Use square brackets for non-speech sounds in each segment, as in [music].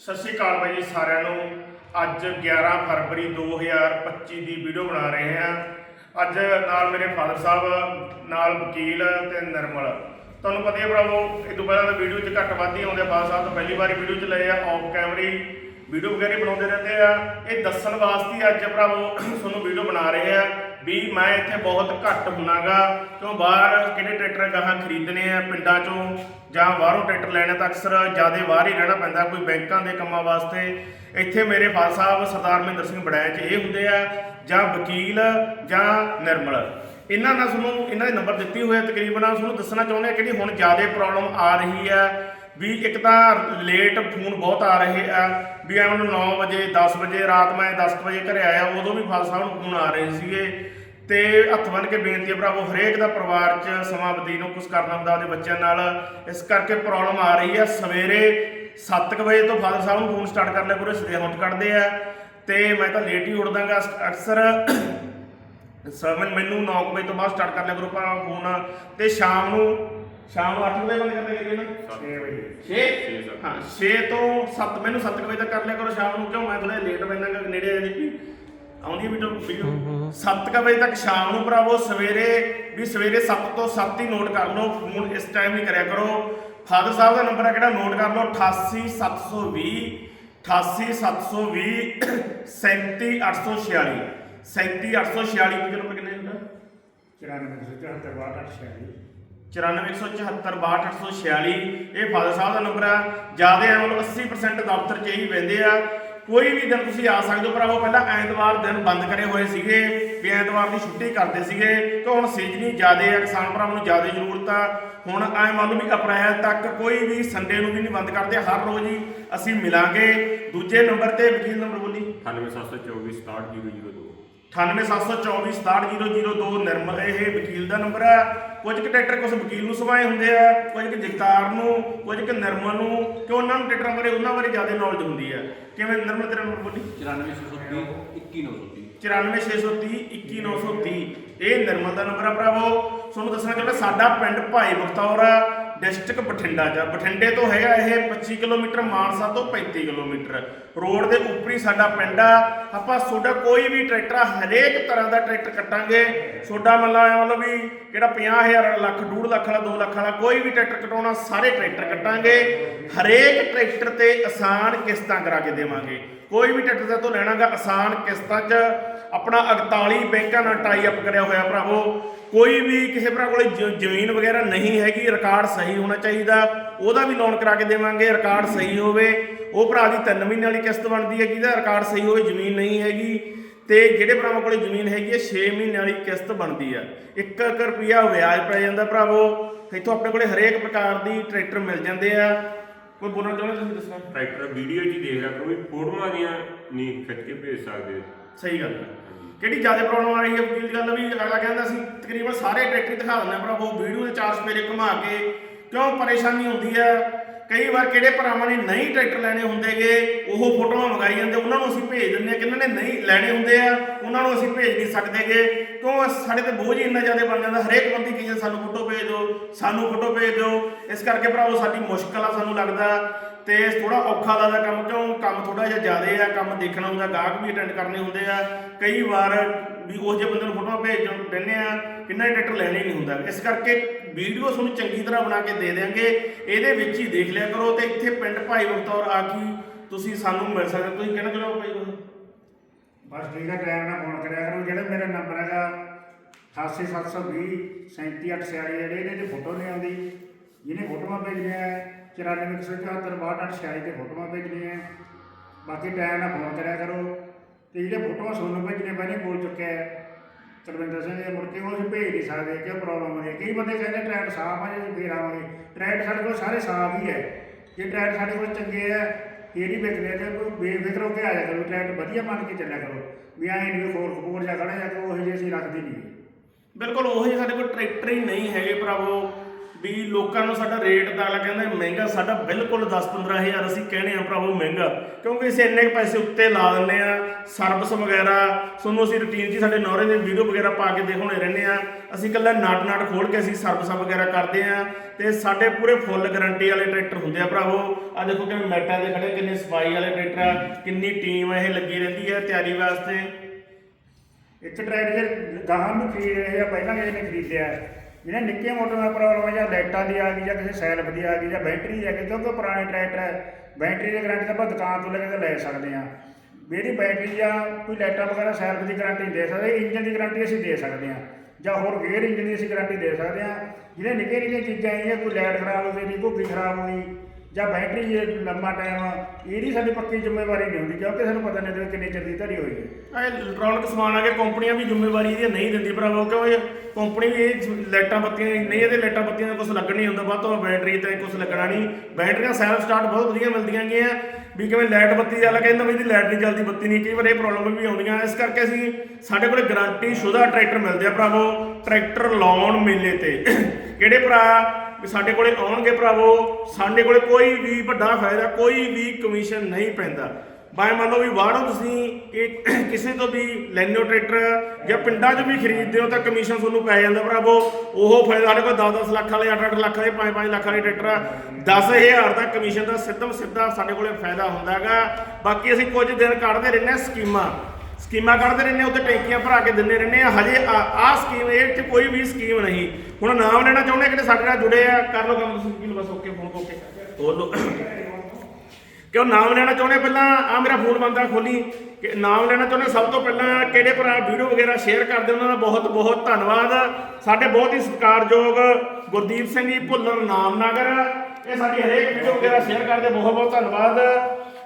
ਸਤਿ ਸ਼੍ਰੀ ਅਕਾਲ ਬਾਈ ਜੀ ਸਾਰਿਆਂ ਨੂੰ। ਅੱਜ 11 ਫਰਵਰੀ 2025 ਦੀ ਵੀਡੀਓ ਬਣਾ ਰਹੇ ਹਾਂ। ਅੱਜ ਨਾਲ ਮੇਰੇ ਫਾਦਰ ਸਾਹਿਬ, ਨਾਲ ਵਕੀਲ ਤੇ ਨਿਰਮਲ। ਤੁਹਾਨੂੰ ਪਤਾ ਹੈ ਭਰਾਵੋ, ਇਹ ਤੋਂ ਪਹਿਲਾਂ ਤਾਂ ਵੀਡੀਓ 'ਚ ਘੱਟ ਵੱਧ ਹੀ ਆਉਂਦੇ ਫਾਦਰ ਸਾਹਿਬ ਤਾਂ ਪਹਿਲੀ ਵਾਰੀ ਵੀਡੀਓ 'ਚ ਲਏ ਆ ਆਫ ਕੈਮਰੇ ਵੀਡੀਓ ਵਗੈਰਾ ਬਣਾਉਂਦੇ ਰਹਿੰਦੇ ਆ। ਇਹ ਦੱਸਣ ਵਾਸਤੇ ਹੀ ਅੱਜ ਭਰਾਵੋ, ਤੁਹਾਨੂੰ ਵੀਡੀਓ ਬਣਾ ਰਹੇ ਆ ਵੀ ਮੈਂ ਇੱਥੇ ਬਹੁਤ ਘੱਟ ਹੁੰਨਾਗਾ, ਕਿਉਂ ਬਾਹਰ ਕਿਹੜੇ ਟਰੈਕਟਰ ਗਾਹਾਂ ਖਰੀਦਣੇ ਆ ਪਿੰਡਾਂ ਚੋਂ? ਜਾਂ ਬਾਹਰੋਂ ਟਰੈਕਟਰ ਲੈਣੇ ਤਾਂ ਅਕਸਰ ਜ਼ਿਆਦਾ ਬਾਹਰ ਹੀ ਰਹਿਣਾ ਪੈਂਦਾ ਕੋਈ ਬੈਂਕਾਂ ਦੇ ਕੰਮਾਂ ਵਾਸਤੇ। ਇੱਥੇ ਮੇਰੇ ਫਾਦਰ ਸਾਹਿਬ ਸਰਦਾਰ ਮਹਿੰਦਰ ਸਿੰਘ ਬੜੈਚ ਇਹ ਹੁੰਦੇ ਆ, ਜਾਂ ਵਕੀਲ, ਜਾਂ ਨਿਰਮਲ। ਇਹਨਾਂ ਨਾਲ ਤੁਹਾਨੂੰ, ਇਹਨਾਂ ਦੇ ਨੰਬਰ ਦਿੱਤੀ ਹੋਏ ਤਕਰੀਬਨ ਤੁਹਾਨੂੰ ਦੱਸਣਾ ਚਾਹੁੰਦੇ ਆ ਕਿਹੜੀ ਹੁਣ ਜ਼ਿਆਦਾ ਪ੍ਰੋਬਲਮ ਆ ਰਹੀ ਆ। ਵੀ ਇੱਕ ਤਾਂ ਲੇਟ ਫੋਨ ਬਹੁਤ ਆ ਰਹੇ ਆ, ਵੀ ਐ ਮੈਨੂੰ 9 ਵਜੇ 10 ਵਜੇ, ਰਾਤ ਮੈਂ 10 ਵਜੇ ਘਰੇ ਆਇਆ, ਉਦੋਂ ਵੀ ਫਾਦਰ ਸਾਹਿਬ ਨੂੰ ਫੋਨ ਆ ਰਹੇ ਸੀਗੇ। ਤੇ ਹੱਥ ਬੰਨ ਕੇ ਬੇਨਤੀ ਹੈ ਭਰਾਵੋ ਹਰੇਕ ਦਾ ਪਰਿਵਾਰ 'ਚ ਸਮਾਂ ਬਦੀ ਨੂੰ ਕੁਝ ਕਰਨਾ ਹੁੰਦਾ ਉਹਦੇ ਬੱਚਿਆਂ ਨਾਲ। ਇਸ ਕਰਕੇ ਪ੍ਰੋਬਲਮ ਆ ਰਹੀ ਹੈ ਸਵੇਰੇ 7 ਵਜੇ ਤੋਂ ਫਾਦਰ ਸਾਹਿਬ ਨੂੰ ਫੋਨ ਸਟਾਰਟ ਕਰ ਲਿਆ ਪੂਰੇ ਸਦੇ ਉੱਠ ਕੱਢਦੇ ਆ। ਤੇ ਮੈਂ ਤਾਂ ਲੇਟ ਹੀ ਉੱਠਦਾਗਾ ਅਕਸਰ ਸਵਨ ਮੈਨੂੰ 9 ਵਜੇ ਤੋਂ ਬਾਅਦ ਸਟਾਰਟ ਕਰ ਲਿਆ ਕਰੋ ਭਰਾ ਫੋਨ ਤੇ ਸ਼ਾਮ ਨੂੰ ਸ਼ਾਮ ਨੂੰ 8 ਵਜੇ ਬੰਦ ਕਰਦੇ ਕਰੀਏ ਨਾ? 6 ਵਜੇ। 6 ਹਾਂ 6 ਤੋਂ 7 ਮੈਨੂੰ 7 ਵਜੇ ਤੱਕ ਕਰ ਲਿਆ ਕਰੋ ਸ਼ਾਮ ਨੂੰ ਕਿਉਂ? ਮੈਂ ਥੋੜਾ ਲੇਟ ਪੈਂਦਾਗਾ ਨੇੜੇ ਆ ਜੀ ਆਉਂਦੀ ਹੈ ਵੀਡੀਓ ਵੀਡੀਓ 7 ਵਜੇ ਤੱਕ ਸ਼ਾਮ ਨੂੰ ਭਰਾਵੋ ਸਵੇਰੇ ਵੀ ਸਵੇਰੇ 7 ਤੋਂ 7 ਹੀ ਨੋਟ ਕਰ ਲਓ ਫੋਨ ਇਸ ਟਾਈਮ ਹੀ ਕਰਿਆ ਕਰੋ। ਫਾਦਰ ਸਾਹਿਬ ਦਾ ਨੰਬਰ ਹੈ ਕਿਹੜਾ? ਨੋਟ ਕਰ ਲਓ 88720 88720 37846 37846 ਕੀ ਨੰਬਰ ਕਿੰਨਾ ਹੁੰਦਾ? 9417628846 ਇਹ ਫਾਦਰ ਸਾਹਿਬ ਦਾ ਨੰਬਰ ਆ। ਜ਼ਿਆਦਾ ਐ ਮਤਲਬ 80% ਦਫ਼ਤਰ 'ਚ ਹੀ ਵਹਿੰਦੇ ਆ। ਕੋਈ ਵੀ ਦਿਨ ਤੁਸੀਂ ਆ ਸਕਦੇ ਹੋ ਭਰਾਵੋ ਪਹਿਲਾਂ ਐਤਵਾਰ ਦਿਨ ਬੰਦ ਕਰੇ ਹੋਏ ਸੀਗੇ, ਵੀ ਐਤਵਾਰ ਦੀ ਛੁੱਟੀ ਕਰਦੇ ਸੀਗੇ ਕਿ ਹੁਣ ਸੀਜ਼ਨੀ ਜਿਆਦੇ ਆ, ਕਿਸਾਨ ਭਰਾਵਾਂ ਨੂੰ ਜਿਆਦੇ ਜ਼ਰੂਰਤ ਆ। ਹੁਣ ਐ ਮੰਨ ਲਓ ਵੀ ਅਪ੍ਰੈਲ ਤੱਕ ਕੋਈ ਵੀ ਸੰਡੇ ਨੂੰ ਵੀ ਨਹੀਂ ਬੰਦ ਕਰਦੇ, ਹਰ ਰੋਜ਼ ਹੀ ਅਸੀਂ ਮਿਲਾਂਗੇ। ਦੂਜੇ ਨੰਬਰ ਤੇ ਵਕੀਲ ਨੰਬਰ ਬੋਲੀ। 9724 9872466002 ਨਿਰਮਲ, ਇਹ ਵਕੀਲ ਦਾ ਨੰਬਰ ਹੈ ਕੁਝ ਕੁ ਟਰੈਕਟਰ ਕੁਝ ਵਕੀਲ ਨੂੰ ਸਵਾਏ ਹੁੰਦੇ ਆ, ਕੁਝ ਕੁ ਜਗਤਾਰ ਨੂੰ, ਕੁਝ ਕੁ ਨਿਰਮਲ ਨੂੰ, ਕਿ ਉਹਨਾਂ ਨੂੰ ਟਰੈਕਟਰਾਂ ਬਾਰੇ, ਉਹਨਾਂ ਬਾਰੇ ਜ਼ਿਆਦਾ ਨੌਲੇਜ ਹੁੰਦੀ ਹੈ ਕਿਵੇਂ ਨਿਰਮਲ, ਤੇਰਾ ਨੰਬਰ ਬੋਲੀ? 94630 21930 94630 21930 ਇਹ ਨਿਰਮਲ ਦਾ ਨੰਬਰ ਆ, ਭਰਾਵੋ। ਤੁਹਾਨੂੰ ਦੱਸਣਾ ਚਾਹੁੰਦਾ ਸਾਡਾ ਪਿੰਡ ਭਾਈ ਬਖਤੌਰ ਆ। ਡਿਸਟ੍ਰਿਕਟ ਬਠਿੰਡਾ ਚ ਬਠਿੰਡੇ ਤੋਂ ਹੈਗਾ ਇਹ 25 ਕਿਲੋਮੀਟਰ ਮਾਨਸਾ ਤੋਂ 35 ਕਿਲੋਮੀਟਰ। ਰੋਡ ਦੇ ਉੱਪਰ ਹੀ ਸਾਡਾ ਪਿੰਡ ਆ। ਆਪਾਂ ਤੁਹਾਡਾ ਕੋਈ ਵੀ ਟਰੈਕਟਰ ਆ, ਹਰੇਕ ਤਰ੍ਹਾਂ ਦਾ ਟਰੈਕਟਰ ਕੱਟਾਂਗੇ। ਤੁਹਾਡਾ ਮੱਲਾ ਮਤਲਬ ਵੀ ਕਿਹੜਾ 50000 ਲੱਖ 2 ਲੱਖ ਵਾਲਾ 2 ਲੱਖ ਵਾਲਾ ਕੋਈ ਵੀ ਟਰੈਕਟਰ ਕਟਾਉਣਾ ਸਾਰੇ ਟਰੈਕਟਰ ਕੱਟਾਂਗੇ। ਹਰੇਕ ਟਰੈਕਟਰ ਤੇ ਆਸਾਨ ਕਿਸ਼ਤਾਂ ਕਰਾ ਕੇ ਦੇਵਾਂਗੇ। ਕੋਈ ਵੀ ਟਰੈਕਟਰ ਤੋਂ ਲੈਣਾਗਾ ਆਸਾਨ ਕਿਸ਼ਤਾਂ 'ਚ। ਆਪਣਾ 48 ਬੈਂਕਾਂ ਨਾਲ ਟਾਈ ਅਪ ਕਰਿਆ ਹੋਇਆ ਭਰਾਵੋ। ਕੋਈ ਵੀ ਕਿਸੇ ਭਰਾ ਕੋਲੇ ਜ- ਜ਼ਮੀਨ ਵਗੈਰਾ ਨਹੀਂ ਹੈਗੀ ਰਿਕਾਰਡ ਸਹੀ ਹੋਣਾ ਚਾਹੀਦਾ ਉਹਦਾ ਵੀ ਲੋਨ ਕਰਾ ਕੇ ਦੇਵਾਂਗੇ ਰਿਕਾਰਡ ਸਹੀ ਹੋਵੇ। ਉਹ ਭਰਾ ਦੀ 3 ਮਹੀਨੇ ਵਾਲੀ ਕਿਸ਼ਤ ਬਣਦੀ ਹੈ ਜਿਹਦਾ ਰਿਕਾਰਡ ਸਹੀ ਹੋਵੇ ਜ਼ਮੀਨ ਨਹੀਂ ਹੈਗੀ। ਤੇ ਜਿਹੜੇ ਭਰਾਵਾਂ ਕੋਲੇ ਜ਼ਮੀਨ ਹੈਗੀ ਹੈ 6 ਮਹੀਨੇ ਵਾਲੀ ਕਿਸ਼ਤ ਬਣਦੀ ਆ। 1 ਰੁਪਿਆ ਵਿਆਜ ਪੈ ਜਾਂਦਾ ਭਰਾਵੋ। ਇੱਥੋਂ ਆਪਣੇ ਕੋਲੇ ਹਰੇਕ ਪ੍ਰਕਾਰ ਦੀ ਟਰੈਕਟਰ ਮਿਲ ਜਾਂਦੇ ਆ। ਕੋਈ ਬੋਲਣਾ ਚਾਹੁੰਦੇ ਤੁਸੀਂ ਦੱਸਣਾ ਟਰੈਕਟਰ ਵੀਡੀਓ 'ਚ ਹੀ ਦੇਖ ਰਿਹਾ ਕਰੋ ਵੀ ਫੋਟੋਆਂ ਦੀਆਂ ਨਹੀਂ ਖਿੱਚ ਕੇ ਭੇਜ ਸਕਦੇ। ਸਹੀ ਗੱਲ ਹੈ ਕਿਹੜੀ ਜ਼ਿਆਦਾ ਪ੍ਰੋਬਲਮ ਆ ਰਹੀ ਹੈ ਵਕੀਲ ਦੀ ਗੱਲ? ਵੀ ਅਗਲਾ ਕਹਿੰਦਾ ਸੀ, ਤਕਰੀਬਨ ਸਾਰੇ ਟਰੈਕਟਰ ਦਿਖਾ ਦਿੰਦੇ ਆ ਭਰਾਵੋ, ਵੀਡੀਓ ਦੇ ਚਾਰ ਸਪੇਰੇ ਘੁਮਾ ਕੇ ਕਿਉਂ ਪਰੇਸ਼ਾਨੀ ਹੁੰਦੀ ਹੈ? ਕਈ ਵਾਰ ਕਿਹੜੇ ਭਰਾਵਾਂ ਨੇ ਨਹੀਂ ਟਰੈਕਟਰ ਲੈਣੇ ਹੁੰਦੇਗੇ, ਉਹ ਫੋਟੋਆਂ ਮੰਗਾਈ ਜਾਂਦੇ, ਉਹਨਾਂ ਨੂੰ ਅਸੀਂ ਭੇਜ ਦਿੰਦੇ ਆ ਕਿਹਨਾਂ ਨੇ ਨਹੀਂ ਲੈਣੇ ਹੁੰਦੇ ਆ, ਉਹਨਾਂ ਨੂੰ ਅਸੀਂ ਭੇਜ ਨਹੀਂ ਸਕਦੇਗੇ। ਕਿਉਂ? ਸਾਡੇ ਤੇ ਬੋਝ ਹੀ ਇੰਨਾ ਜ਼ਿਆਦਾ ਬਣ ਜਾਂਦਾ, ਹਰੇਕ ਬੰਦੀ ਕਹੇ ਸਾਨੂੰ ਫੋਟੋ ਭੇਜ ਦਿਓ, ਸਾਨੂੰ ਫੋਟੋ ਭੇਜ ਦਿਓ। ਇਸ ਕਰਕੇ ਭਰਾਵੋ, ਸਾਡੀ ਮੁਸ਼ਕਲ ਆ ਸਾਨੂੰ ਲੱਗਦਾ ਤੇ ਥੋੜਾ ਔਖਾ ਲੱਗਦਾ ਕੰਮ, ਕਿਉਂ? ਕੰਮ ਥੋੜਾ ਜਿਹਾ ਜ਼ਿਆਦਾ ਆ, ਕੰਮ ਦੇਖਣਾ ਹੁੰਦਾ, ਗਾਹਕ ਵੀ ਅਟੈਂਡ ਕਰਨੇ ਹੁੰਦੇ ਆ। ਕਈ ਵਾਰ ਵੀ ਉਹ ਜਿਹੇ ਬੰਦੇ ਨੂੰ ਫੋਟੋਆਂ ਭੇਜ ਦਿੰਦੇ ਆ, ਕਿੰਨਾ ਟਰੈਕਟਰ ਲੈਣੇ ਨਹੀਂ ਹੁੰਦਾ। ਇਸ ਕਰਕੇ ਵੀਡੀਓ ਤੁਹਾਨੂੰ ਚੰਗੀ ਤਰ੍ਹਾਂ ਬਣਾ ਕੇ ਦੇ ਦੇਾਂਗੇ ਇਹਦੇ ਵਿੱਚ ਹੀ ਦੇਖ ਲਿਆ ਕਰੋ ਤੇ ਇੱਥੇ ਪਿੰਡ ਭਾਈ ਬਖਤੌਰ ਆ ਕੇ ਤੁਸੀਂ ਸਾਨੂੰ ਮਿਲ ਸਕਦੇ ਹੋ। ਤੁਸੀਂ ਕਹਿਣਾ ਚਾਹੋ ਭਾਈ? ਬਸ ਠੀਕ ਹੈ ਟਾਈਮ ਨਾਲ ਫੋਨ ਕਰਿਆ ਕਰੋ। ਜਿਹੜਾ ਮੇਰਾ ਨੰਬਰ ਹੈਗਾ 88720 37846 ਜਿਹੜੇ ਇਹਦੇ ਤੇ ਫੋਟੋ ਨਹੀਂ ਆਉਂਦੀ ਜਿਹਨੇ ਫੋਟੋਆਂ ਭੇਜਣੀਆਂ ਹੈ 9474 ਤੇ ਫੋਟੋਆਂ ਭੇਜਣੀਆਂ ਬਾਕੀ ਟਾਈਮ ਨਾਲ ਫੋਨ ਕਰਿਆ ਕਰੋ। ਤੇ ਜਿਹੜੇ ਫੋਟੋਆਂ ਤੁਹਾਨੂੰ ਭੇਜਣੀਆਂ ਪਹਿਲੇ ਬੋਲ ਚੁੱਕਿਆ ਹੈ। ਤਰਵਿੰਦਰ ਸਿੰਘ ਇਹ ਮੁੜ ਕੇ ਉਹ ਭੇਜ ਨਹੀਂ ਸਕਦੇ ਕਿ ਪ੍ਰੋਬਲਮ ਹੋ ਰਹੀ ਕਈ ਬੰਦੇ ਕਹਿੰਦੇ ਟਰੈਕਟ ਸਾਫ਼ ਆ ਜੇ, ਫੇਰ ਆਵਾਂਗੇ। ਟਰੈਕਟ ਸਾਡੇ ਕੋਲ ਸਾਰੇ ਸਾਫ਼ ਹੀ ਹੈ। ਜੇ ਟਰੈਕਟ ਸਾਡੇ ਕੋਲ ਚੰਗੇ ਹੈ ਇਹ ਨਹੀਂ ਵਿਕਦੇ ਤੇ ਕੋਈ ਬੇਫਿਕਰ ਹੋ ਕੇ ਆ ਜਾ ਕਰੋ ਟਰੈਕਟ ਵਧੀਆ ਮੰਨ ਕੇ ਚੱਲਿਆ ਕਰੋ। ਵੀ ਐਂ ਨਹੀਂ ਵੀ ਖੋਰ ਜਾ ਖੜਾ ਜਾ ਕੇ ਉਹ ਜਿਹੇ ਅਸੀਂ ਰੱਖਦੇ ਨਹੀਂ। ਬਿਲਕੁਲ, ਉਹ ਉਹੀ ਸਾਡੇ ਕੋਲ ਟਰੈਕਟਰ ਹੀ ਨਹੀਂ ਹੈਗੇ ਭਰਾਵੋ। ਵੀ ਲੋਕਾਂ ਨੂੰ ਸਾਡਾ ਰੇਟ ਦਾ ਅਗਲਾ ਕਹਿੰਦਾ ਮਹਿੰਗਾ, ਸਾਡਾ ਬਿਲਕੁਲ 10-15000 ਅਸੀਂ ਕਹਿੰਦੇ ਆ ਭਰਾਵੋ ਮਹਿੰਗਾ, ਕਿਉਂਕਿ ਅਸੀਂ ਇੰਨੇ ਕੁ ਪੈਸੇ ਉੱਤੇ ਲਾ ਦਿੰਨੇ ਆ ਸਰਵਿਸ ਵਗੈਰਾ, ਤੁਹਾਨੂੰ ਅਸੀਂ ਰੁਟੀਨ 'ਚ ਸਾਡੇ ਨੌਰੇ ਦੇ ਵੀਡੀਓ ਵਗੈਰਾ ਪਾ ਕੇ ਦਿਖਾਉਣੇ ਰਹਿੰਦੇ ਆ ਅਸੀਂ ਇਕੱਲਾ ਨਾਟ ਨਾਟ ਖੋਲ ਕੇ ਅਸੀਂ ਸਰਵਿਸਾਂ ਵਗੈਰਾ ਕਰਦੇ ਆ ਤੇ ਸਾਡੇ ਪੂਰੇ ਫੁੱਲ ਗਾਰੰਟੀ ਵਾਲੇ ਟਰੈਕਟਰ ਹੁੰਦੇ ਆ ਭਰਾਵੋ। ਆ ਦੇਖੋ ਕਿਵੇਂ ਮੈਟਾਂ ਦੇ ਖੜੇ ਕਿੰਨੇ ਸਫ਼ਾਈ ਵਾਲੇ ਟਰੈਕਟਰ ਆ, ਕਿੰਨੀ ਟੀਮ ਇਹ ਲੱਗੀ ਰਹਿੰਦੀ ਹੈ ਤਿਆਰੀ ਵਾਸਤੇ। ਇੱਕ ਟਰੈਕਟਰ ਗਾਹਾਂ ਨੂੰ ਖਰੀਦ ਰਹੇ ਆ, ਪਹਿਲਾਂ ਕਿਸੇ ਨੇ ਖਰੀਦਿਆ। ਜਿਹੜੇ ਨਿੱਕੇ ਮੋਟੇ ਨਾਲ ਪ੍ਰੋਬਲਮ ਹੈ ਜਾਂ ਲਾਈਟਾਂ ਦੀ ਆ ਗਈ ਜਾਂ ਕਿਸੇ ਸੈਲਫ ਦੀ ਆ ਗਈ ਜਾਂ ਬੈਟਰੀ ਦੀ ਆ ਗਈ, ਕਿਉਂਕਿ ਪੁਰਾਣੇ ਟਰੈਕਟਰ ਹੈ, ਬੈਟਰੀ ਦੀ ਗਰੰਟੀ ਤਾਂ ਆਪਾਂ ਦੁਕਾਨ ਤੋਂ ਲੈ ਕੇ ਤਾਂ ਲੈ ਸਕਦੇ ਆ ਵੀ ਇਹਦੀ ਬੈਟਰੀ ਜਾਂ ਕੋਈ ਲਾਈਟਾਂ ਵਗੈਰਾ ਸੈਲਫ ਦੀ ਗਰੰਟੀ ਦੇ ਸਕਦੇ ਇੰਜਨ ਦੀ ਗਰੰਟੀ ਅਸੀਂ ਦੇ ਸਕਦੇ ਆ ਜਾਂ ਹੋਰ ਗੇਅਰ ਇੰਜਨ ਦੀ ਅਸੀਂ ਗਰੰਟੀ ਦੇ ਸਕਦੇ ਆ ਜਿਹੜੇ ਨਿੱਕੇ ਨਿੱਕੇ ਚੀਜ਼ਾਂ ਆਈਆਂ, ਕੋਈ ਲਾਈਟ ਖਰਾਬ ਹੋ ਗਈ, ਕੋਈ ਖਰਾਬ ਹੋ ਗਈ ਜਾਂ ਬੈਟਰੀ ਜੇ ਲੰਮਾ ਟਾਈਮ ਇਹਦੀ ਸਾਡੀ ਪੱਕੀ ਜ਼ਿੰਮੇਵਾਰੀ ਨਹੀਂ ਹੁੰਦੀ, ਕਿਉਂਕਿ ਸਾਨੂੰ ਪਤਾ ਨਹੀਂ ਕਿ ਕਿੰਨੇ ਚਿਰ ਦੀ ਧਰੀ ਹੋਈ ਹੈ। ਇਹ ਇਲੈਕਟ੍ਰੋਨਿਕ ਸਮਾਨ ਆ ਕੇ ਕੰਪਨੀਆਂ ਵੀ ਜ਼ਿੰਮੇਵਾਰੀ ਇਹਦੀ ਨਹੀਂ ਦਿੰਦੀ ਭਰਾਵੋ, ਕਿਉਂ ਇਹ ਕੰਪਨੀ ਵੀ ਇਹ ਲਾਈਟਾਂ ਬੱਤੀਆਂ, ਨਹੀਂ ਇਹਦੇ ਲਾਈਟਾਂ ਬੱਤੀਆਂ ਦਾ ਕੁਝ ਲੱਗਣ ਨਹੀਂ ਹੁੰਦਾ, ਵੱਧ ਤੋਂ ਵੱਧ ਬੈਟਰੀ ਤੇ ਕੁਝ ਲੱਗਣਾ ਨਹੀਂ। ਬੈਟਰੀਆਂ ਸੈਲਫ ਸਟਾਰਟ ਬਹੁਤ ਵਧੀਆ ਮਿਲਦੀਆਂ ਗਈਆਂ, ਵੀ ਕਿਵੇਂ ਲਾਈਟ ਬੱਤੀ ਵਾਲਾ ਕਹਿੰਦਾ ਵੀ ਇਹਦੀ ਲਾਈਟ ਨਹੀਂ ਜਲਦੀ ਬੱਤੀ ਨਹੀਂ, ਕਈ ਵਾਰ ਇਹ ਪ੍ਰੋਬਲਮ ਵੀ ਆਉਂਦੀਆਂ, ਇਸ ਕਰਕੇ ਅਸੀਂ ਸਾਡੇ ਕੋਲ ਗਾਰੰਟੀ ਸ਼ੁਦਾ ਟਰੈਕਟਰ ਮਿਲਦੇ ਆ ਭਰਾਵੋ, ਟਰੈਕਟਰ ਲਾਉਣ ਮੇਲੇ ਤੇ। [clears throat] ਕਿਹੜੇ ਭਰਾ ਵੀ ਸਾਡੇ ਕੋਲੇ ਆਉਣਗੇ ਭਰਾਵੋ, ਸਾਡੇ ਕੋਲੇ ਕੋਈ ਵੀ ਵੱਡਾ ਫਾਇਦਾ, ਕੋਈ ਵੀ ਕਮਿਸ਼ਨ ਨਹੀਂ ਪੈਂਦਾ। ਬਾਏ ਮੰਨ ਲਓ ਵੀ ਬਾਹਰੋਂ ਤੁਸੀਂ, ਕਿ ਕਿਸੇ ਤੋਂ ਵੀ ਲੈਨੋ ਟਰੈਕਟਰ ਜਾਂ ਪਿੰਡਾਂ 'ਚ ਵੀ ਖਰੀਦਦੇ ਹੋ ਤਾਂ ਕਮਿਸ਼ਨ ਤੁਹਾਨੂੰ ਪੈ ਜਾਂਦਾ ਭਰਾਵੋ। ਉਹ ਫਾਇਦਾ ਸਾਡੇ ਕੋਲ 10-10 ਲੱਖ ਵਾਲੇ 8-8 ਲੱਖ ਵਾਲੇ 5-5 ਲੱਖ ਵਾਲੇ ਟਰੈਕਟਰ ਆ। 10000 ਦਾ ਕਮਿਸ਼ਨ ਦਾ ਸਿੱਧਮ ਸਿੱਧਾ ਸਾਡੇ ਕੋਲੇ ਫਾਇਦਾ ਹੁੰਦਾ ਹੈਗਾ। ਬਾਕੀ ਅਸੀਂ ਕੁਝ ਦਿਨ ਕੱਢਦੇ ਰਹਿੰਦੇ ਹਾਂ ਸਕੀਮਾਂ। ਸਕੀਮਾਂ ਕੱਢਦੇ ਰਹਿੰਦੇ ਹਾਂ, ਉੱਤੇ ਟੈਂਕੀਆਂ ਭਰਾ ਕੇ ਦਿੰਦੇ ਰਹਿੰਦੇ ਆ। ਹਜੇ ਆਹ ਸਕੀਮ ਇਹ 'ਚ ਕੋਈ ਵੀ ਸਕੀਮ ਨਹੀਂ। ਹੁਣ ਨਾਮ ਲੈਣਾ ਚਾਹੁੰਦੇ ਕਿਤੇ ਸਾਡੇ ਨਾਲ ਜੁੜੇ ਆ ਕਰ ਲਓ ਕੰਮ ਤੁਸੀਂ ਕੀ ਬਸ ਓਕੇ ਫੋਨ ਓਕੇ। ਬੋਲੋ ਕਿਉਂ ਨਾਮ ਲੈਣਾ ਚਾਹੁੰਦੇ ਪਹਿਲਾਂ ਆ ਮੇਰਾ ਫੋਨ ਬੰਦਾ ਖੋਲੀ। ਕਿ ਨਾਮ ਲੈਣਾ ਚਾਹੁੰਦੇ ਸਭ ਤੋਂ ਪਹਿਲਾਂ ਕਿਹੜੇ ਭਰਾ ਵੀਡੀਓ ਵਗੈਰਾ ਸ਼ੇਅਰ ਕਰਦੇ ਉਹਨਾਂ ਦਾ ਬਹੁਤ ਬਹੁਤ ਧੰਨਵਾਦ। ਸਾਡੇ ਬਹੁਤ ਹੀ ਸਤਿਕਾਰਯੋਗ ਗੁਰਦੀਪ ਸਿੰਘ ਜੀ ਭੁੱਲਰ ਨਾਮਨਗਰ। ਇਹ ਸਾਡੀ ਹਰੇਕ ਵੀਡੀਓ ਵਗੈਰਾ ਸ਼ੇਅਰ ਕਰਦੇ ਬਹੁਤ ਬਹੁਤ ਧੰਨਵਾਦ।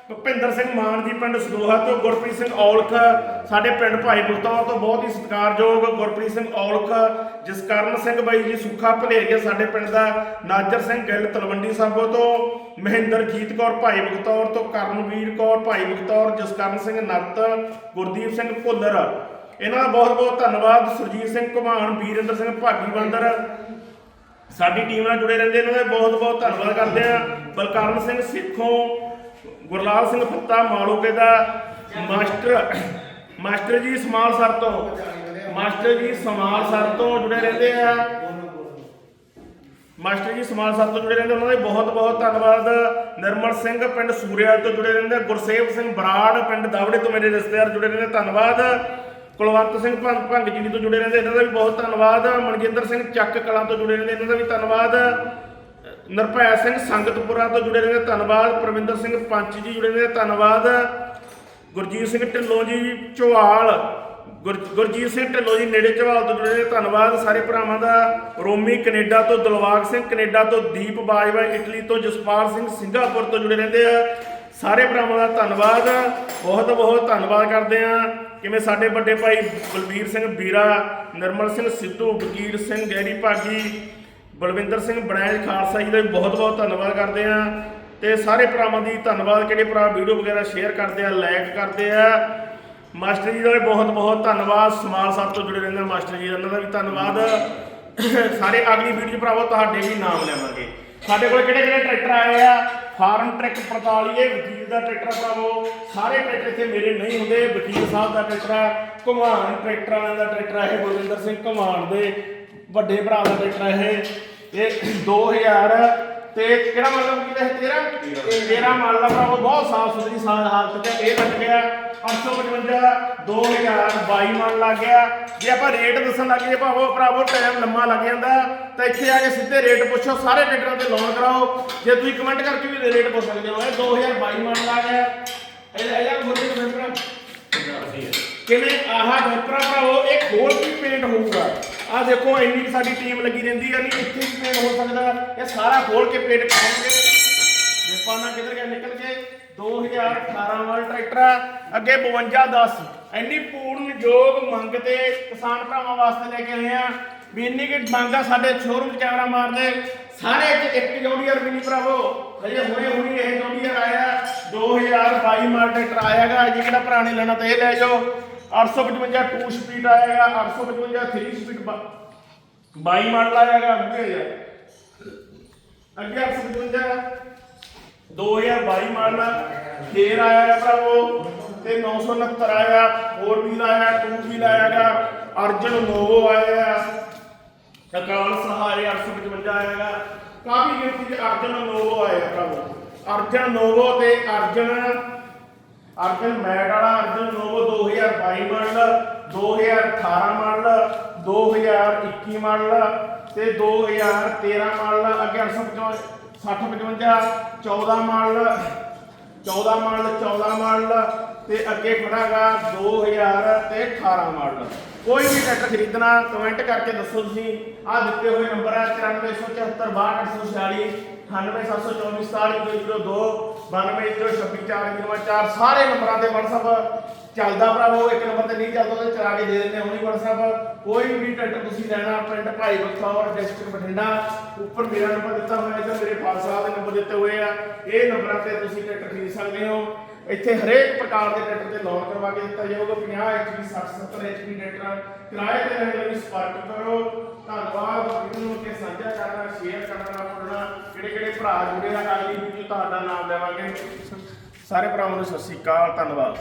ਭੁਪਿੰਦਰ ਸਿੰਘ ਮਾਨ ਜੀ ਪਿੰਡ ਸਦੋਹਾ ਤੋਂ, ਗੁਰਪ੍ਰੀਤ ਸਿੰਘ ਔਲਖ, ਸਾਡੇ ਪਿੰਡ ਭਾਈ ਬੁਖਤੌਰ ਤੋਂ ਬਹੁਤ ਹੀ ਸਤਿਕਾਰਯੋਗ ਗੁਰਪ੍ਰੀਤ ਸਿੰਘ ਔਲਖ, ਜਸਕਰਨ ਸਿੰਘ ਬਾਈ ਜੀ, ਸੁੱਖਾ ਭਲੇਰੀਆ ਸਾਡੇ ਪਿੰਡ ਦਾ, ਨਾਜਰ ਸਿੰਘ ਗਿੱਲ, ਤਲਵੰਡੀ ਸਾਬੋ ਤੋਂ ਮਹਿੰਦਰਜੀਤ ਕੌਰ, ਭਾਈ ਬਖਤੌਰ ਤੋਂ, ਕਰਨਵੀਰ ਕੌਰ, ਭਾਈ ਬਖਤੌਰ, ਜਸਕਰਨ ਸਿੰਘ ਨੱਤ, ਗੁਰਦੀਪ ਸਿੰਘ ਭੁੱਲਰ। ਇਹਨਾਂ ਦਾ ਬਹੁਤ ਬਹੁਤ ਧੰਨਵਾਦ, ਸੁਰਜੀਤ ਸਿੰਘ ਘੁਮਾਣ, ਵੀਰਿੰਦਰ ਸਿੰਘ ਭਾਗੀ ਬੰਦਰ। ਸਾਡੀ ਟੀਮ ਨਾਲ ਜੁੜੇ ਰਹਿੰਦੇ ਇਹਨਾਂ ਦਾ ਬਹੁਤ ਬਹੁਤ ਧੰਨਵਾਦ ਕਰਦੇ ਆ ਬਲਕਰਨ ਸਿੰਘ ਸਿੱਖੋਂ ਗੁਰਲਾਲ ਸਿੰਘ ਫੱਤਾ ਮਾਲੋਕੇ ਦਾ master master ji small sir ਤੋਂ, ਮਾਸਟਰ ਜੀ ਸਮਾਲ ਸਰ ਤੋਂ ਜੁੜੇ ਰਹਿੰਦੇ ਆ। ਮਾਸਟਰ ਜੀ ਸਮਾਲ ਸਾਹਿਬ ਤੋਂ ਜੁੜੇ ਰਹਿੰਦੇ, ਉਹਨਾਂ ਦਾ ਬਹੁਤ ਬਹੁਤ ਧੰਨਵਾਦ। ਨਿਰਮਲ ਸਿੰਘ ਪਿੰਡ ਸੂਰਿਆ ਤੋਂ ਜੁੜੇ ਰਹਿੰਦੇ, ਗੁਰਸੇਵ ਸਿੰਘ ਬਰਾੜ ਪਿੰਡ ਦਾਵੜੇ ਤੋਂ ਮੇਰੇ ਰਿਸ਼ਤੇਦਾਰ ਜੁੜੇ ਰਹਿੰਦੇ, ਧੰਨਵਾਦ। ਕੁਲਵੰਤ ਸਿੰਘ ਭੰਗ ਭੰਗ ਜੀ ਤੋਂ ਜੁੜੇ ਰਹਿੰਦੇ, ਇਹਨਾਂ ਦਾ ਵੀ ਬਹੁਤ ਧੰਨਵਾਦ। ਮਨਜਿੰਦਰ ਸਿੰਘ ਚੱਕ ਕਲਾਂ ਤੋਂ ਜੁੜੇ ਰਹਿੰਦੇ, ਇਹਨਾਂ ਦਾ ਵੀ ਧੰਨਵਾਦ। ਨਿਰਭੈ ਸਿੰਘ ਸੰਗਤਪੁਰਾ ਤੋਂ ਜੁੜੇ ਰਹਿੰਦੇ ਧੰਨਵਾਦ ਪ੍ਰਵਿੰਦਰ ਸਿੰਘ ਪੰਚ ਜੀ ਜੁੜੇ ਰਹਿੰਦੇ ਧੰਨਵਾਦ ਗੁਰਜੀਤ ਸਿੰਘ ਢਿੱਲੋਂ ਜੀ ਚੌਹਾਲ ਗੁਰ- ਗੁਰਜੀਤ ਸਿੰਘ ਢਿੱਲੋਂ ਜੀ ਨੇੜੇ ਝਵਾਲ ਤੋਂ ਜੁੜੇ ਨੇ। ਧੰਨਵਾਦ ਸਾਰੇ ਭਰਾਵਾਂ ਦਾ। ਰੋਮੀ ਕੈਨੇਡਾ ਤੋਂ ਦਿਲਵਾਗ ਸਿੰਘ, ਕੈਨੇਡਾ ਤੋਂ ਦੀਪ ਬਾਜਵਾ, ਇਟਲੀ ਤੋਂ ਜਸਪਾਲ ਸਿੰਘ, ਸਿੰਗਾਪੁਰ ਤੋਂ ਜੁੜੇ ਰਹਿੰਦੇ ਆ। ਸਾਰੇ ਭਰਾਵਾਂ ਦਾ ਧੰਨਵਾਦ। ਬਹੁਤ ਬਹੁਤ ਧੰਨਵਾਦ ਕਰਦੇ ਆ। ਕਿਵੇਂ ਸਾਡੇ ਵੱਡੇ ਭਾਈ ਬਲਬੀਰ ਸਿੰਘ ਬੀਰਾ, ਨਿਰਮਲ ਸਿੰਘ ਸਿੱਧੂ ਵਕੀਰ ਸਿੰਘ, ਗੈਰੀ ਭਾਗੀ ਬਲਵਿੰਦਰ ਸਿੰਘ ਬਣੈਜ ਖਾਲਸਾ ਜੀ ਦਾ ਵੀ ਬਹੁਤ ਬਹੁਤ ਧੰਨਵਾਦ ਕਰਦੇ ਆ ਤੇ ਸਾਰੇ ਭਰਾਵਾਂ ਦੀ ਧੰਨਵਾਦ, ਕਿਹੜੇ ਭਰਾ ਵੀਡੀਓ ਵਗੈਰਾ ਸ਼ੇਅਰ ਕਰਦੇ ਆ ਲਾਈਕ ਕਰਦੇ ਆ। ਮਾਸਟਰ ਜੀ ਦਾ ਵੀ ਬਹੁਤ ਬਹੁਤ ਧੰਨਵਾਦ, ਸਮਾਲ ਸਾਹਿਬ ਤੋਂ ਜੁੜੇ ਰਹਿੰਦੇ ਮਾਸਟਰ ਜੀ, ਇਹਨਾਂ ਦਾ ਵੀ ਧੰਨਵਾਦ। ਸਾਰੇ ਅਗਲੀ ਵੀਡੀਓ ਭਰਾਵੋ ਤੁਹਾਡੇ ਵੀ ਨਾਮ ਲੈਵਾਂਗੇ। ਸਾਡੇ ਕੋਲ ਕਿਹੜੇ ਕਿਹੜੇ ਟਰੈਕਟਰ ਆਏ ਆ? ਫਾਰਮ ਟਰੈਕ 45 ਵਕੀਲ ਦਾ ਟਰੈਕਟਰ ਭਰਾਵੋ। ਸਾਰੇ ਟਰੈਕਟਰ ਇੱਥੇ ਮੇਰੇ ਨਹੀਂ ਹੁੰਦੇ, ਵਕੀਲ ਸਾਹਿਬ ਦਾ ਟਰੈਕਟਰ ਆ, ਘੁਮਾਣ ਟਰੈਕਟਰ ਵਾਲਿਆਂ ਦਾ ਟਰੈਕਟਰ ਆ ਬਲਵਿੰਦਰ ਸਿੰਘ ਘੁਮਾਣ ਦੇ। ਵੱਡੇ ਭਰਾ ਦਾ ਟਰੈਕਟਰ ਇਹ। ਇਹ 2000 ਤੇ ਕਿਹੜਾ ਮਾਡਲ ਕਿਹਦਾ ਹੈ 13 ਇਹ 13 ਮਾਡਲ ਆ ਭਰਾਵੋ ਬਹੁਤ ਸਾਫ਼ ਸੁਥਰੀ ਸਾਫ਼ ਹਾਲਤ ਚ ਇਹ ਲੱਗ ਗਿਆ। 855 2022 ਮਾਡਲ ਲੱਗ ਗਿਆ। ਜੇ ਆਪਾਂ ਰੇਟ ਦੱਸਣ ਲੱਗ ਜੇ ਭਾਵੋ ਭਰਾਵੋ ਟਾਈਮ ਲੰਮਾ ਲੱਗ ਜਾਂਦਾ। ਤਾਂ ਇੱਥੇ ਆ ਕੇ ਸਿੱਧੇ ਰੇਟ ਪੁੱਛੋ ਸਾਰੇ ਟਰੈਕਟਰਾਂ ਤੇ ਲੋਨ ਕਰਾਓ। ਜੇ ਤੁਸੀਂ ਕਮੈਂਟ ਕਰਕੇ ਵੀ ਰੇਟ ਪੁੱਛ ਸਕਦੇ ਹੋ ਇਹ 2022 ਮਾਡਲ ਆ ਗਿਆ। ਇਹ ਇਹ ਮੁਰਦੇ ਨੂੰ ਮੈਂਬਰ ਕਿਵੇਂ? ਆਹ ਵੈਪਰਾ ਭਰਾਵੋ ਇਹ ਖੋਲ ਕੇ ਪੇਂਟ ਹੋਊਗਾ। ਆ ਦੇਖੋ, ਇੰਨੀ ਕੁ ਸਾਡੀ ਟੀਮ ਲੱਗੀ ਰਹਿੰਦੀ ਆ, ਨਹੀਂ ਇੱਥੇ ਵੀ ਪੇਂਟ ਹੋ ਸਕਦਾ ਇਹ ਸਾਰਾ ਖੋਲ ਕੇ ਪੇਂਟ ਕਰਾਂਗੇ ਜਪਾਨਾ ਕਿੱਧਰ ਗਿਆ, ਨਿਕਲ ਕੇ। 2018 ਵਾਲਾ ਟਰੈਕਟਰ ਆ, ਅੱਗੇ 52 10 ਇੰਨੀ ਪੂਰਨ ਯੋਗ ਮੰਗ ਤੇ ਕਿਸਾਨ ਭਰਾਵਾਂ ਵਾਸਤੇ ਲੈ ਕੇ ਆਏ ਆ। ਵੀ ਇੰਨੀ ਕਿ ਮੰਗ ਆ ਸਾਡੇ ਸ਼ੋਰੂਮ 'ਚ ਕੈਮਰਾ ਮਾਰਦੇ। ਸਾਰੇ ਇੱਕ ਇੱਕ ਜੋੜੀਅਰ ਵੀ ਨਹੀਂ ਭਰਾਵੋ। ਹਜੇ ਹੁਣੇ ਹੁਣੇ ਇਹ ਜੋੜੀਅਰ ਆਇਆ 2022 ਮਾਡਲ ਟਰੈਕਟਰ ਆਇਆਗਾ ਜੇ ਕਿਹੜਾ ਭਰਾ ਲੈਣਾ ਤਾਂ ਇਹ ਲੈ ਜਾਓ। 855 2 ਸਪੀਡ ਆਏਗਾ 855 3 ਸਪੀਡ 22 ਮਾਡਲ ਆਏਗਾ ਮੁਕੇ ਜਾ। ਅੱਗੇ 855 2022 ਮਾਡਲ ਫੇਰ ਆਇਆ ਹੈ ਭਰਾਵੋ, ਤੇ 969 ਆਇਆ 4 ਵੀਲ ਆਇਆ 2 ਵੀਲ ਆਇਆਗਾ, ਅਰਜਨ ਨੋਵੋ ਆਇਆ ਅਕਾਲ ਸਹਾਰੇ 855 ਆਏਗਾ ਕਾਫੀ ਗਿਣਤੀ ਚ ਅਰਜਨ ਨੋਵੋ ਆਇਆ ਭਰਾਵੋ। ਅਰਜਨ ਨੋਵੋ ਤੇ ਅਰਜਨ ਅਰਜਨ ਮੈਟ ਵਾਲਾ Arjun Novo 2022 model 2018 model 2021 model ਤੇ 2013 ਮਾਡਲ ਅੱਗੇ 855 60 55 14 ਮਾਡਲ 14 ਮਾਡਲ 14 ਮਾਡਲ ਤੇ ਅੱਗੇ ਖੜਾਗਾ 2000 ਤੇ 18 ਮਾਡਲ ਕੋਈ ਵੀ ਟਰੈਕਟਰ ਖਰੀਦਣਾ ਕਮੈਂਟ ਕਰਕੇ ਦੱਸੋ ਤੁਸੀਂ। ਆ ਦਿੱਤੇ ਹੋਏ ਨੰਬਰ ਹੈ 9474 68724 92002 ਸਾਰੇ ਨੰਬਰਾਂ ਤੇ WhatsApp ਚੱਲਦਾ ਭਰਾਵੋ ਇੱਕ ਨੰਬਰ ਤੇ ਨਹੀਂ ਚੱਲਦਾ ਤੇ ਚਲਾ ਕੇ ਦੇ ਦਿੰਦੇ ਹਾਂ WhatsApp ਕੋਈ ਵੀ ਟਰੈਕਟਰ ਤੁਸੀਂ ਲੈਣਾ ਪਿੰਡ ਭਾਈ ਬਖਤੌਰ ਡਿਸਟ੍ਰਿਕਟ ਬਠਿੰਡਾ, ਉੱਪਰ ਮੇਰਾ ਨੰਬਰ ਦਿੱਤਾ ਹੋਇਆ ਹੈ ਮੇਰੇ ਫਾਦਰ ਸਾਹਿਬ ਦੇ ਨੰਬਰ ਦਿੱਤੇ ਹੋਏ ਆ। ਇਹ ਨੰਬਰਾਂ ਤੇ ਤੁਸੀਂ ਟਰੈਕਟਰ ਖਰੀਦ ਸਕਦੇ ਹੋ। ਇੱਥੇ ਹਰੇਕ ਪ੍ਰਕਾਰ ਦੇ ਟਰੈਕਟਰ ਤੇ ਲੋਨ ਕਰਵਾ ਕੇ ਦਿੱਤਾ ਜਾਊਗਾ 50 HP 60 70 HP ਟਰੈਕਟਰ। ਕਿਰਾਏ ਤੇ ਲੈਣ ਲਈ ਸੰਪਰਕ ਕਰੋ। ਧੰਨਵਾਦ। ਵੀਡੀਓ ਨੂੰ ਕੇ ਸਾਂਝਾ ਕਰਨਾ ਸ਼ੇਅਰ ਕਰਨਾ ਪੜਨਾ ਕਿਹੜੇ ਕਿਹੜੇ ਭਰਾ ਜੁੜੇ ਆ, ਅਗਲੀ ਵੀਡੀਓ ਤੁਹਾਡਾ ਨਾਮ ਦੇਵਾਂਗੇ। ਸਾਰੇ ਭਰਾਵਾਂ ਨੂੰ ਸਤਿ ਸ਼੍ਰੀ ਅਕਾਲ, ਧੰਨਵਾਦ।